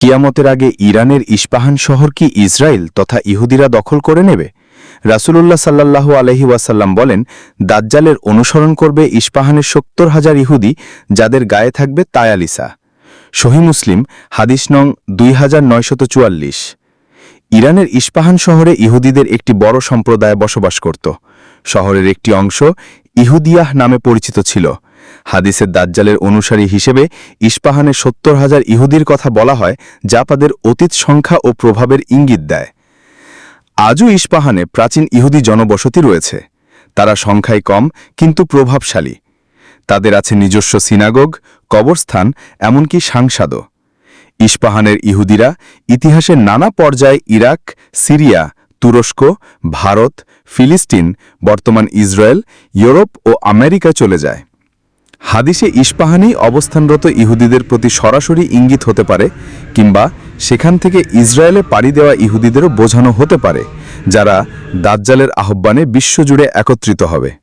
কিয়ামতের আগে ইরানের ইস্পাহান শহর কি ইসরায়েল তথা ইহুদিরা দখল করে নেবে? রাসূলুল্লাহ সাল্লাল্লাহু আলহি ওয়াসাল্লাম বলেন, দাজ্জালের অনুসরণ করবে ইস্পাহানের সত্তর হাজার ইহুদি, যাদের গায়ে থাকবে তায়ালিসা। সহি মুসলিম, হাদিস নং দুই ইরানের ইস্পাহান শহরে ইহুদিদের একটি বড় সম্প্রদায় বসবাস করত। শহরের একটি অংশ ইহুদিয়াহ নামে পরিচিত ছিল। হাদিসের দাজ্জালের অনুসারী হিসেবে ইস্পাহানে সত্তর হাজার ইহুদির কথা বলা হয়, যা তাদের অতীত সংখ্যা ও প্রভাবের ইঙ্গিত দেয়। আজও ইস্পাহানে প্রাচীন ইহুদি জনবসতি রয়েছে। তারা সংখ্যায় কম, কিন্তু প্রভাবশালী। তাদের আছে নিজস্ব সিনাগোগ, কবরস্থান, এমনকি সাংসাদও। ইস্পাহানের ইহুদিরা ইতিহাসের নানা পর্যায়ে ইরাক, সিরিয়া, তুরস্ক, ভারত, ফিলিস্তিন, বর্তমান ইসরায়েল, ইউরোপ ও আমেরিকা চলে যায়। হাদিসে ইস্পাহানি অবস্থানরত ইহুদিদের প্রতি সরাসরি ইঙ্গিত হতে পারে, কিংবা সেখান থেকে ইসরায়েলে পাড়ি দেওয়া ইহুদিদেরও বোঝানো হতে পারে, যারা দাজ্জালের আহ্বানে বিশ্বজুড়ে একত্রিত হবে।